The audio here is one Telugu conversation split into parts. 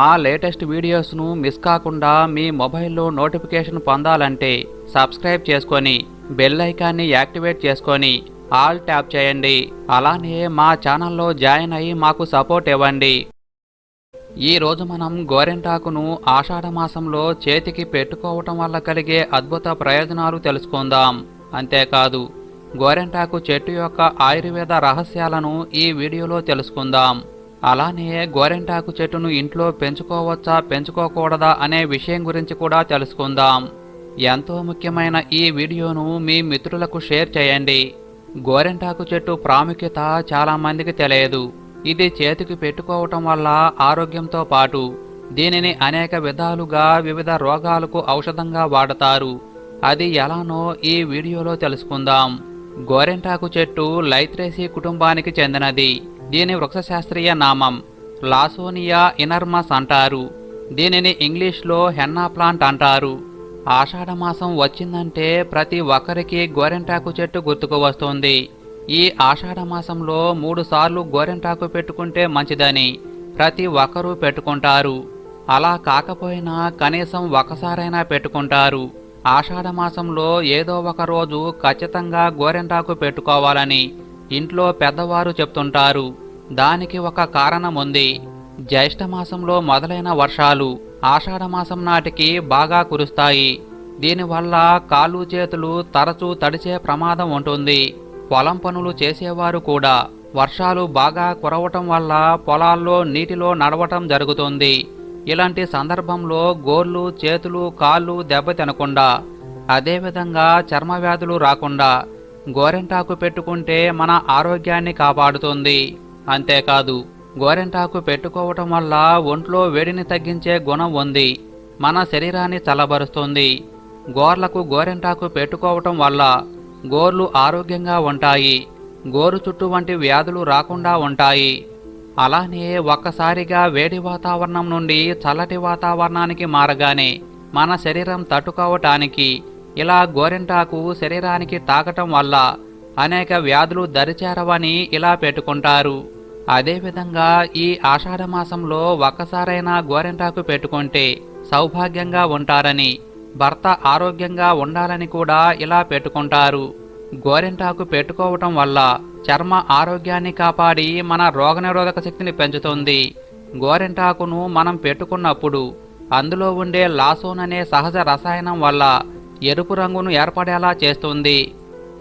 మా లేటెస్ట్ వీడియోస్ను మిస్ కాకుండా మీ మొబైల్లో నోటిఫికేషన్ పొందాలంటే సబ్స్క్రైబ్ చేసుకొని బెల్ ఐకాన్ని యాక్టివేట్ చేసుకొని ఆల్ ట్యాప్ చేయండి. అలానే మా ఛానల్లో జాయిన్ అయ్యి మాకు సపోర్ట్ ఇవ్వండి. ఈ రోజు మనం గోరెంటాకును ఆషాఢ మాసంలో చేతికి పెట్టుకోవటం వల్ల కలిగే అద్భుత ప్రయోజనాలు తెలుసుకుందాం. అంతేకాదు గోరెంటాకు చెట్టు యొక్క ఆయుర్వేద రహస్యాలను ఈ వీడియోలో తెలుసుకుందాం. అలానే గోరెంటాకు చెట్టును ఇంట్లో పెంచుకోవచ్చా పెంచుకోకూడదా అనే విషయం గురించి కూడా తెలుసుకుందాం. ఎంతో ముఖ్యమైన ఈ వీడియోను మీ మిత్రులకు షేర్ చేయండి. గోరెంటాకు చెట్టు ప్రాముఖ్యత చాలా మందికి తెలియదు. ఇది చేతికి పెట్టుకోవటం వల్ల ఆరోగ్యంతో పాటు దీనిని అనేక విధాలుగా వివిధ రోగాలకు ఔషధంగా వాడతారు. అది ఎలానో ఈ వీడియోలో తెలుసుకుందాం. గోరెంటాకు చెట్టు లైత్రేసి కుటుంబానికి చెందినది. దీని వృక్షశాస్త్రీయ నామం లాసోనియా ఇనర్మస్ అంటారు. దీనిని ఇంగ్లీష్లో హెన్నా ప్లాంట్ అంటారు. ఆషాఢమాసం వచ్చిందంటే ప్రతి ఒక్కరికి గోరెంటాకు చెట్టు గుర్తుకు వస్తుంది. ఈ ఆషాఢమాసంలో మూడు సార్లు గోరెంటాకు పెట్టుకుంటే మంచిదని ప్రతి ఒక్కరూ పెట్టుకుంటారు. అలా కాకపోయినా కనీసం ఒకసారైనా పెట్టుకుంటారు. ఆషాఢమాసంలో ఏదో ఒక రోజు ఖచ్చితంగా గోరెంటాకు పెట్టుకోవాలని ఇంట్లో పెద్దవారు చెప్తుంటారు దానికి ఒక కారణం ఉంది జ్యేష్ఠమాసంలో మొదలైన వర్షాలు ఆషాఢమాసం నాటికి బాగా కురుస్తాయి. దీనివల్ల కాళ్ళు చేతులు తరచూ తడిచే ప్రమాదం ఉంటుంది. పొలం పనులు చేసేవారు కూడా వర్షాలు బాగా కురవటం వల్ల పొలాల్లో నీటిలో నడవటం జరుగుతుంది. ఇలాంటి సందర్భంలో గోర్లు చేతులు కాళ్ళు దెబ్బతినకుండా అదేవిధంగా చర్మవ్యాధులు రాకుండా గోరెంటాకు పెట్టుకుంటే మన ఆరోగ్యాన్ని కాపాడుతుంది. అంతేకాదు గోరెంటాకు పెట్టుకోవటం వల్ల ఒంట్లో వేడిని తగ్గించే గుణం ఉంది. మన శరీరాన్ని చల్లబరుస్తుంది. గోర్లకు గోరెంటాకు పెట్టుకోవటం వల్ల గోర్లు ఆరోగ్యంగా ఉంటాయి. గోరు చుట్టూ వంటి వ్యాధులు రాకుండా ఉంటాయి. అలానే ఒక్కసారిగా వేడి వాతావరణం నుండి చల్లటి వాతావరణానికి మారగానే మన శరీరం తట్టుకోవటానికి ఇలా గోరింటాకు శరీరానికి తాకటం వల్ల అనేక వ్యాధులు దరిచేరవని ఇలా పెట్టుకుంటారు. అదేవిధంగా ఈ ఆషాఢ మాసంలో ఒక్కసారైనా గోరింటాకు పెట్టుకుంటే సౌభాగ్యంగా ఉంటారని భర్త ఆరోగ్యంగా ఉండాలని కూడా ఇలా పెట్టుకుంటారు. గోరింటాకు పెట్టుకోవటం వల్ల చర్మ ఆరోగ్యాన్ని కాపాడి మన రోగనిరోధక శక్తిని పెంచుతుంది. గోరింటాకును మనం పెట్టుకున్నప్పుడు అందులో ఉండే లాసోన్ అనే సహజ రసాయనం వల్ల ఎరుపు రంగును ఏర్పడేలా చేస్తుంది.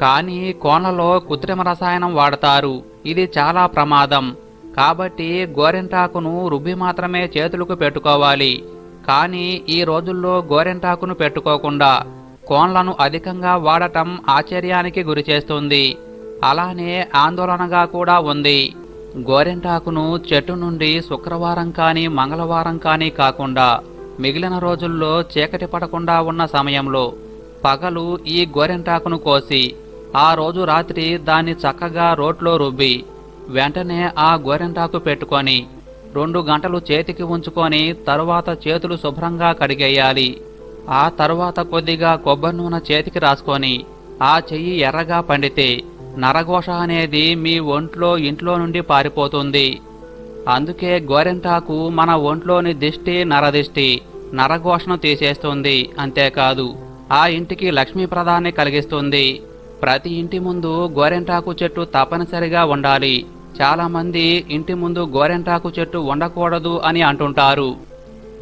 కానీ కోనలో కృత్రిమ రసాయనం వాడతారు. ఇది చాలా ప్రమాదం. కాబట్టి గోరెంటాకును రుబ్బి మాత్రమే చేతులకు పెట్టుకోవాలి. కానీ ఈ రోజుల్లో గోరెంటాకును పెట్టుకోకుండా కోన్లను అధికంగా వాడటం ఆశ్చర్యానికి గురిచేస్తుంది అలానే ఆందోళనగా కూడా ఉంది. గోరెంటాకును చెట్టు నుండి శుక్రవారం కానీ మంగళవారం కానీ కాకుండా మిగిలిన రోజుల్లో చీకటి పడకుండా ఉన్న సమయంలో పగలు ఈ గోరెంటాకును కోసి ఆ రోజు రాత్రి దాన్ని చక్కగా రోట్లో రుబ్బి వెంటనే ఆ గోరెంటాకు పెట్టుకొని రెండు గంటలు చేతికి ఉంచుకొని తరువాత చేతులు శుభ్రంగా కడిగేయాలి. ఆ తరువాత కొద్దిగా కొబ్బరి నూనె చేతికి రాసుకొని ఆ చెయ్యి ఎర్రగా పండితే నరఘోష అనేది మీ ఒంట్లో ఇంట్లో నుండి పారిపోతుంది. అందుకే గోరెంటాకు మన ఒంట్లోని దిష్టి నరదిష్టి నరఘోషను తీసేస్తుంది అంతేకాదు. ఆ ఇంటికి లక్ష్మీప్రదాన్ని కలిగిస్తుంది. ప్రతి ఇంటి ముందు గోరెంటాకు చెట్టు తప్పనిసరిగా ఉండాలి. చాలామంది ఇంటి ముందు గోరెంటాకు చెట్టు ఉండకూడదు అని అంటుంటారు.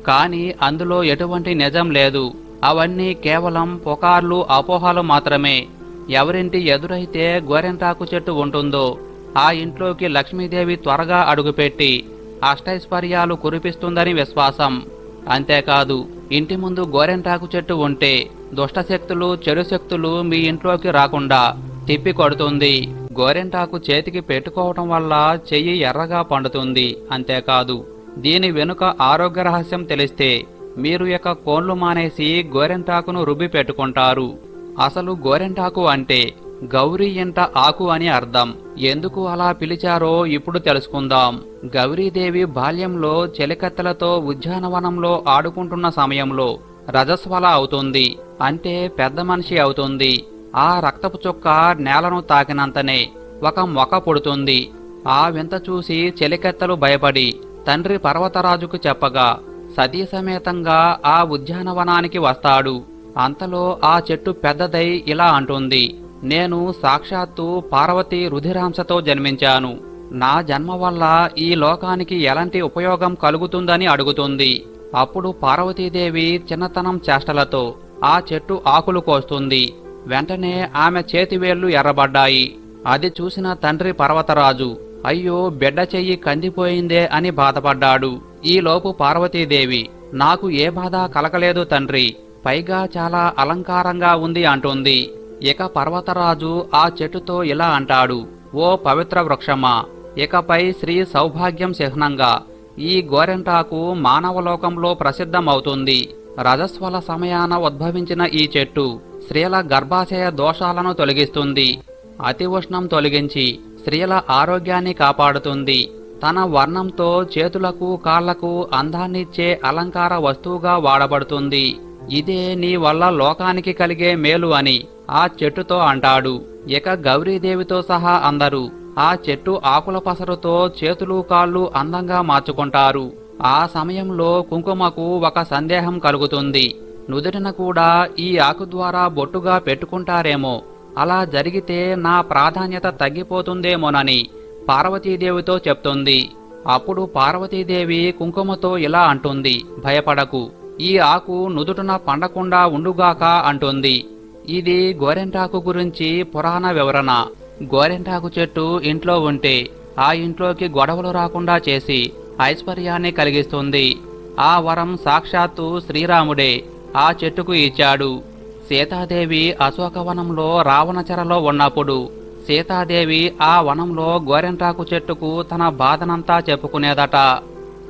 కానీ అందులో ఎటువంటి నిజం లేదు. అవన్నీ కేవలం పుకార్లు అపోహలు మాత్రమే. ఎవరింటి ఎదురైతే గోరెంటాకు చెట్టు ఉంటుందో ఆ ఇంట్లోకి లక్ష్మీదేవి త్వరగా అడుగుపెట్టి అష్టైశ్వర్యాలు కురిపిస్తుందని విశ్వాసం. అంతేకాదు ఇంటి ముందు గోరెంటాకు చెట్టు ఉంటే దుష్టశక్తులు చెడు శక్తులు మీ ఇంట్లోకి రాకుండా తిప్పి కొడుతుంది. గోరెంటాకు చేతికి పెట్టుకోవటం వల్ల చెయ్యి ఎర్రగా పండుతుంది. అంతేకాదు దీని వెనుక ఆరోగ్య రహస్యం తెలిస్తే మీరు యొక్క కోన్లు మానేసి గోరెంటాకును రుబ్బి పెట్టుకుంటారు. అసలు గోరెంటాకు అంటే గౌరీ ఇంట ఆకు అని అర్థం. ఎందుకు అలా పిలిచారో ఇప్పుడు తెలుసుకుందాం. గౌరీదేవి బాల్యంలో చెలికత్తెలతో ఉద్యానవనంలో ఆడుకుంటున్న సమయంలో రజస్వల అవుతుంది. అంటే పెద్ద మనిషి అవుతుంది. ఆ రక్తపు చుక్క నేలను తాకినంతనే ఒక మొక పుడుతుంది. ఆ వింత చూసి చెలికెత్తలు భయపడి తండ్రి పర్వతరాజుకు చెప్పగా సతీ సమేతంగా ఆ ఉద్యానవనానికి వస్తాడు. అంతలో ఆ చెట్టు పెద్దదై ఇలా అంటుంది. నేను సాక్షాత్తు పార్వతి రుధిరాంశతో జన్మించాను. నా జన్మ వల్ల ఈ లోకానికి ఎలాంటి ఉపయోగం కలుగుతుందని అడుగుతుంది. అప్పుడు పార్వతీదేవి చిన్నతనం చేష్టలతో ఆ చెట్టు ఆకులు కోస్తుంది. వెంటనే ఆమె చేతివేళ్ళు ఎర్రబడ్డాయి. అది చూసిన తండ్రి పర్వతరాజు అయ్యో బిడ్డ చెయ్యి కందిపోయిందే అని బాధపడ్డాడు. ఈలోపు పార్వతీదేవి నాకు ఏ బాధ కలగలేదు తండ్రి పైగా చాలా అలంకారంగా ఉంది అంటుంది. ఇక పర్వతరాజు ఆ చెట్టుతో ఇలా అంటాడు ఓ పవిత్ర వృక్షమా ఇకపై శ్రీ సౌభాగ్యం చిహ్నంగా ఈ గోరెంటాకు మానవలోకంలో ప్రసిద్ధమవుతుంది. రజస్వల సమయాన ఉద్భవించిన ఈ చెట్టు స్త్రీల గర్భాశయ దోషాలను తొలగిస్తుంది. అతి ఉష్ణం తొలగించి స్త్రీల ఆరోగ్యాన్ని కాపాడుతుంది. తన వర్ణంతో చేతులకు కాళ్ళకు అందాన్నిచ్చే అలంకార వస్తువుగా వాడబడుతుంది. ఇదే నీ వల్ల లోకానికి కలిగే మేలు అని ఆ చెట్టుతో అంటాడు. ఇక గౌరీదేవితో సహా అందరూ ఆ చెట్టు ఆకుల పసరుతో చేతులు కాళ్ళు అందంగా మార్చుకుంటారు. ఆ సమయంలో కుంకుమకు ఒక సందేహం కలుగుతుంది. నుదుటిన కూడా ఈ ఆకు ద్వారా బొట్టుగా పెట్టుకుంటారేమో. అలా జరిగితే నా ప్రాధాన్యత తగ్గిపోతుందేమోనని పార్వతీదేవితో చెప్తుంది. అప్పుడు పార్వతీదేవి కుంకుమతో ఇలా అంటుంది భయపడకు. ఈ ఆకు నుదుటున పండకుండా ఉండుగాక అంటుంది. ఇది గోరెంటాకు గురించి పురాణ వివరణ. గోరెంటాకు చెట్టు ఇంట్లో ఉంటే ఆ ఇంట్లోకి గొడవలు రాకుండా చేసి ఐశ్వర్యాన్ని కలిగిస్తుంది. ఆ వరం సాక్షాత్తు శ్రీరాముడే ఆ చెట్టుకు ఇచ్చాడు. సీతాదేవి అశోకవనంలో రావణచరలో ఉన్నప్పుడు సీతాదేవి ఆ వనంలో గోరెంటాకు చెట్టుకు తన బాధనంతా చెప్పుకునేదట.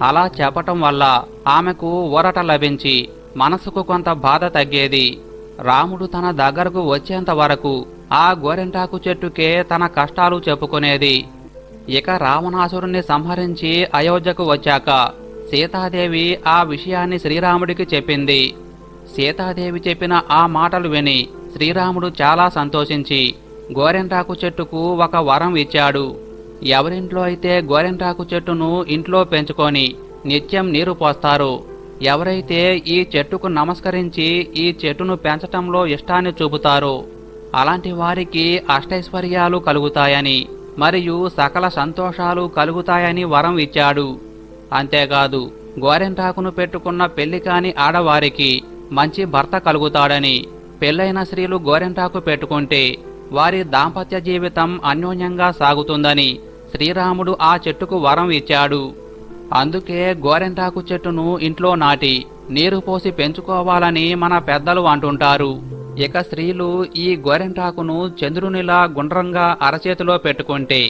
అలా చెప్పటం వల్ల ఆమెకు ఊరట లభించి మనసుకు కొంత బాధ తగ్గేది. రాముడు తన దగ్గరకు వచ్చేంత వరకు ఆ గోరెంటాకు చెట్టుకే తన కష్టాలు చెప్పుకునేది. ఇక రావణాసురుణ్ణి సంహరించి అయోధ్యకు వచ్చాక సీతాదేవి ఆ విషయాన్ని శ్రీరాముడికి చెప్పింది. సీతాదేవి చెప్పిన ఆ మాటలు విని శ్రీరాముడు చాలా సంతోషించి గోరెంటాకు చెట్టుకు ఒక వరం ఇచ్చాడు. ఎవరింట్లో అయితే గోరెంటాకు చెట్టును ఇంట్లో పెంచుకొని నిత్యం నీరు పోస్తారు ఎవరైతే ఈ చెట్టుకు నమస్కరించి ఈ చెట్టును పెంచటంలో ఇష్టాన్ని చూపుతారో అలాంటి వారికి అష్టైశ్వర్యాలు కలుగుతాయని మరియు సకల సంతోషాలు కలుగుతాయని వరం ఇచ్చాడు. అంతేకాదు గోరెంటాకును పెట్టుకున్న పెళ్ళి కాని ఆడవారికి మంచి భర్త కలుగుతాడని పెళ్ళైన స్త్రీలు గోరెంటాకు పెట్టుకుంటే వారి దాంపత్య జీవితం అన్యోన్యంగా సాగుతుందని శ్రీరాముడు ఆ చెట్టుకు వరం ఇచ్చాడు. అందుకే గోరెంటాకు చెట్టును ఇంట్లో నాటి నీరు పోసి పెంచుకోవాలని మన పెద్దలు అంటుంటారు. ఇక స్త్రీలు ఈ గోరెంటాకును చంద్రునిలా గుండ్రంగా అరచేతిలో పెట్టుకుంటే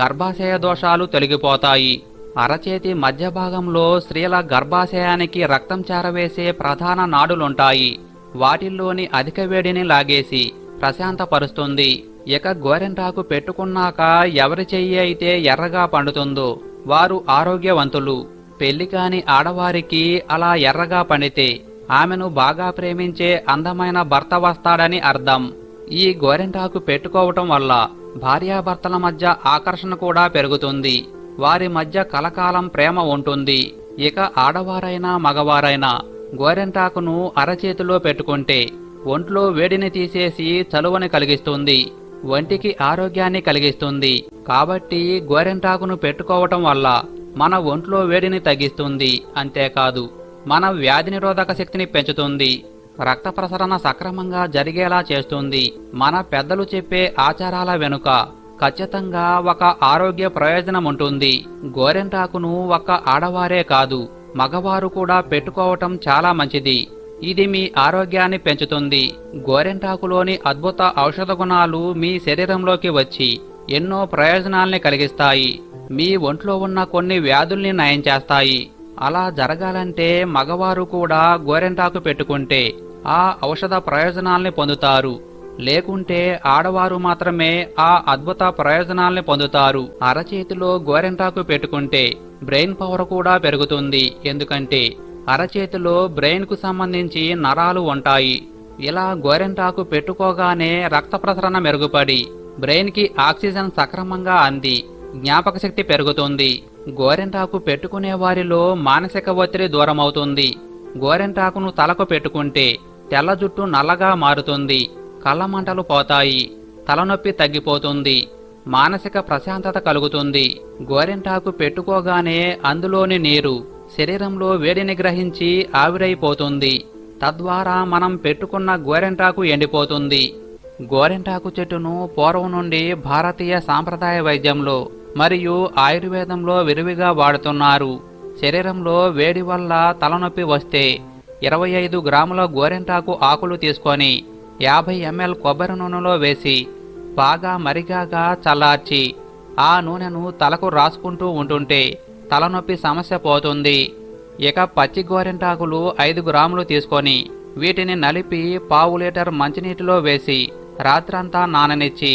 గర్భాశయ దోషాలు తొలగిపోతాయి. అరచేతి మధ్య భాగంలో స్త్రీల గర్భాశయానికి రక్తం చేరవేసే ప్రధాన నాడులుంటాయి. వాటిల్లోని అధిక వేడిని లాగేసి ప్రశాంతపరుస్తుంది. ఇక గోరెంటాకు పెట్టుకున్నాక ఎవరి చెయ్యి అయితే ఎర్రగా పండుతుందో వారు ఆరోగ్యవంతులు. పెళ్ళి కాని ఆడవారికి అలా ఎర్రగా పండితే ఆమెను బాగా ప్రేమించే అందమైన భర్త వస్తాడని అర్థం. ఈ గోరెంటాకు పెట్టుకోవటం వల్ల భార్యాభర్తల మధ్య ఆకర్షణ కూడా పెరుగుతుంది. వారి మధ్య కలకాలం ప్రేమ ఉంటుంది. ఇక ఆడవారైనా మగవారైనా గోరెంటాకును అరచేతిలో పెట్టుకుంటే ఒంట్లో వేడిని తీసేసి చలువని కలిగిస్తుంది. ఒంటికి ఆరోగ్యాన్ని కలిగిస్తుంది. కాబట్టి గోరెంటాకును పెట్టుకోవటం వల్ల మన ఒంట్లో వేడిని తగ్గిస్తుంది. అంతేకాదు మన వ్యాధి నిరోధక శక్తిని పెంచుతుంది. రక్త ప్రసరణ సక్రమంగా జరిగేలా చేస్తుంది. మన పెద్దలు చెప్పే ఆచారాల వెనుక ఖచ్చితంగా ఒక ఆరోగ్య ప్రయోజనం ఉంటుంది. గోరెంటాకును ఒక ఆడవారే కాదు మగవారు కూడా పెట్టుకోవటం చాలా మంచిది. ఇది మీ ఆరోగ్యాన్ని పెంచుతుంది. గోరెంటాకులోని అద్భుత ఔషధ గుణాలు మీ శరీరంలోకి వచ్చి ఎన్నో ప్రయోజనాల్ని కలిగిస్తాయి. మీ ఒంట్లో ఉన్న కొన్ని వ్యాధుల్ని నయం చేస్తాయి. అలా జరగాలంటే మగవారు కూడా గోరెంటాకు పెట్టుకుంటే ఆ ఔషధ ప్రయోజనాల్ని పొందుతారు. లేకుంటే ఆడవారు మాత్రమే ఆ అద్భుత ప్రయోజనాల్ని పొందుతారు. అరచేతిలో గోరెంటాకు పెట్టుకుంటే బ్రెయిన్ పవర్ కూడా పెరుగుతుంది. ఎందుకంటే అరచేతిలో బ్రెయిన్కు సంబంధించి నరాలు ఉంటాయి. ఇలా గోరెంటాకు పెట్టుకోగానే రక్త ప్రసరణ మెరుగుపడి బ్రెయిన్కి ఆక్సిజన్ సక్రమంగా అంది. జ్ఞాపక శక్తి పెరుగుతుంది. గోరెంటాకు పెట్టుకునే వారిలో మానసిక ఒత్తిడి దూరమవుతుంది. గోరెంటాకును తలకు పెట్టుకుంటే తెల్ల జుట్టు నల్లగా మారుతుంది. కళ్ళ మంటలు పోతాయి. తలనొప్పి తగ్గిపోతుంది. మానసిక ప్రశాంతత కలుగుతుంది. గోరెంటాకు పెట్టుకోగానే అందులోని నీరు శరీరంలో వేడిని గ్రహించి ఆవిరైపోతుంది. తద్వారా మనం పెట్టుకున్న గోరెంటాకు ఎండిపోతుంది. గోరెంటాకు చెట్టును పూర్వం నుండి భారతీయ సాంప్రదాయ వైద్యంలో మరియు ఆయుర్వేదంలో విరివిగా వాడుతున్నారు. శరీరంలో వేడి వల్ల తలనొప్పి వస్తే ఇరవై ఐదు గ్రాముల గోరెంటాకు ఆకులు తీసుకొని యాభై ఎంఎల్ కొబ్బరి నూనెలో వేసి బాగా మరిగాగా చల్లార్చి ఆ నూనెను తలకు రాసుకుంటూ ఉంటుంటే తలనొప్పి సమస్య పోతుంది. ఇక పచ్చి గోరెంటాకులు ఐదు గ్రాములు తీసుకొని వీటిని నలిపి పావు లీటర్ మంచినీటిలో వేసి రాత్రంతా నాననిచ్చి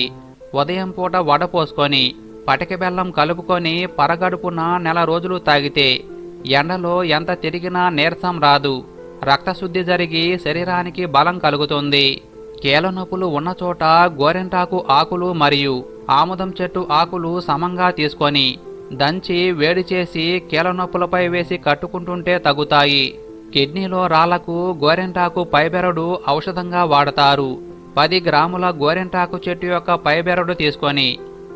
ఉదయం పూట వడపోసుకొని పటిక బెల్లం కలుపుకొని పరగడుపున నెల రోజులు తాగితే ఎండలో ఎంత తిరిగినా నీరసం రాదు. రక్తశుద్ధి జరిగి శరీరానికి బలం కలుగుతుంది. కీలనొప్పులు నొప్పులు ఉన్న చోట గోరెంటాకు ఆకులు మరియు ఆముదం చెట్టు ఆకులు సమంగా తీసుకొని దంచి వేడి చేసి కీలనొప్పులపై నొప్పులపై వేసి కట్టుకుంటుంటే తగ్గుతాయి. కిడ్నీలో రాళ్ళకు గోరెంటాకు పైబెరడు ఔషధంగా వాడతారు. పది గ్రాముల గోరెంటాకు చెట్టు యొక్క పైబెరడు తీసుకొని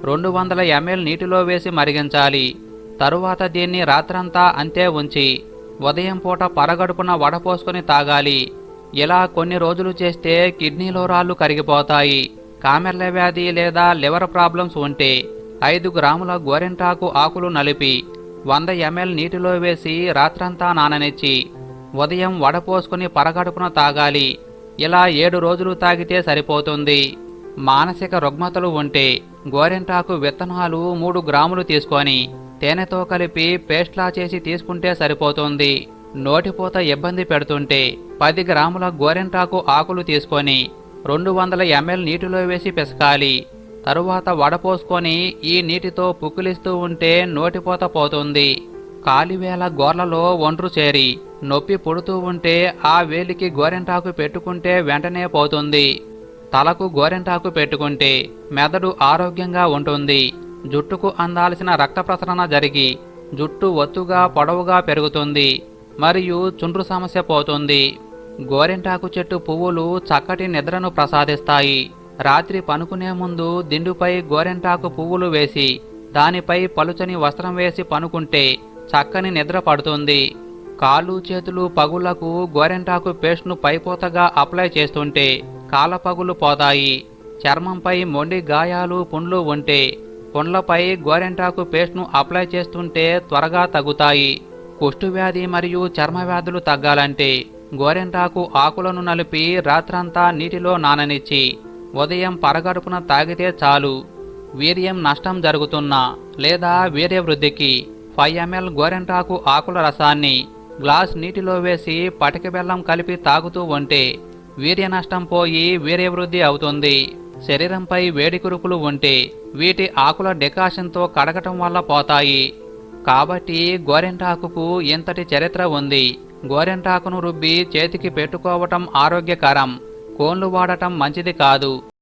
రెండు వందల ఎంఎల్ నీటిలో వేసి మరిగించాలి. తరువాత దీన్ని రాత్రంతా అంతే ఉంచి ఉదయం పూట పరగడుపున వడపోసుకుని తాగాలి. ఇలా కొన్ని రోజులు చేస్తే కిడ్నీలో రాళ్ళు కరిగిపోతాయి కామెర్ల వ్యాధి లేదా లివర్ ప్రాబ్లమ్స్ ఉంటే ఐదు గ్రాముల గోరింటాకు ఆకులు నలిపి వంద ఎంఎల్ నీటిలో వేసి రాత్రంతా నాననిచ్చి ఉదయం వడపోసుకుని పరగడుపున తాగాలి. ఇలా ఏడు రోజులు తాగితే సరిపోతుంది. మానసిక రుగ్మతలు ఉంటే గోరెంటాకు విత్తనాలు మూడు గ్రాములు తీసుకొని తేనెతో కలిపి పేస్ట్లా చేసి తీసుకుంటే సరిపోతుంది. నోటిపూత ఇబ్బంది పెడుతుంటే పది గ్రాముల గోరెంటాకు ఆకులు తీసుకొని రెండు వందల ఎంఎల్ నీటిలో వేసి పిసకాలి. తరువాత వడపోసుకొని ఈ నీటితో పుక్కిలిస్తూ ఉంటే నోటిపోత పోతుంది. కాలివేల గోర్లలో ఒండ్రు చేరి నొప్పి పుడుతూ ఉంటే ఆ వేలికి గోరెంటాకు పెట్టుకుంటే వెంటనే పోతుంది. తలకు గోరెంటాకు పెట్టుకుంటే మెదడు ఆరోగ్యంగా ఉంటుంది. జుట్టుకు అందాల్సిన రక్త ప్రసరణ జరిగి జుట్టు ఒత్తుగా పొడవుగా పెరుగుతుంది మరియు చుండ్రు సమస్య పోతుంది. గోరెంటాకు చెట్టు పువ్వులు చక్కటి నిద్రను ప్రసాదిస్తాయి. రాత్రి పనుకునే ముందు దిండుపై గోరెంటాకు పువ్వులు వేసి దానిపై పలుచని వస్త్రం వేసి పనుకుంటే చక్కని నిద్ర పడుతుంది. కాళ్ళు చేతులు పగుళ్ళకు గోరెంటాకు పేస్ట్ను పైపోతగా అప్లై చేస్తుంటే కాలపగులు పోతాయి. చర్మంపై మొండి గాయాలు పుండ్లు ఉంటే పుండ్లపై గోరెంటాకు పేస్ట్ను అప్లై చేస్తుంటే త్వరగా తగ్గుతాయి. కుష్ఠువ్యాధి మరియు చర్మ వ్యాధులు తగ్గాలంటే గోరెంటాకు ఆకులను నలిపి రాత్రంతా నీటిలో నాననిచ్చి ఉదయం పరగడుపున తాగితే చాలు. వీర్యం నష్టం జరుగుతున్నా లేదా వీర్యవృద్ధికి ఫైవ్ ఎంఎల్ గోరెంటాకు ఆకుల రసాన్ని గ్లాస్ నీటిలో వేసి పటిక బెల్లం కలిపి తాగుతూ ఉంటే వీర్య నష్టం పోయి వీర్యవృద్ధి అవుతుంది. శరీరంపై వేడి కురుపులు ఉంటే వీటి ఆకుల డెకాషన్తో కడగటం వల్ల పోతాయి. కాబట్టి గోరెంటాకుకు ఇంతటి చరిత్ర ఉంది. గోరెంటాకును రుబ్బి చేతికి పెట్టుకోవటం ఆరోగ్యకరం. కోన్లు వాడటం మంచిది కాదు.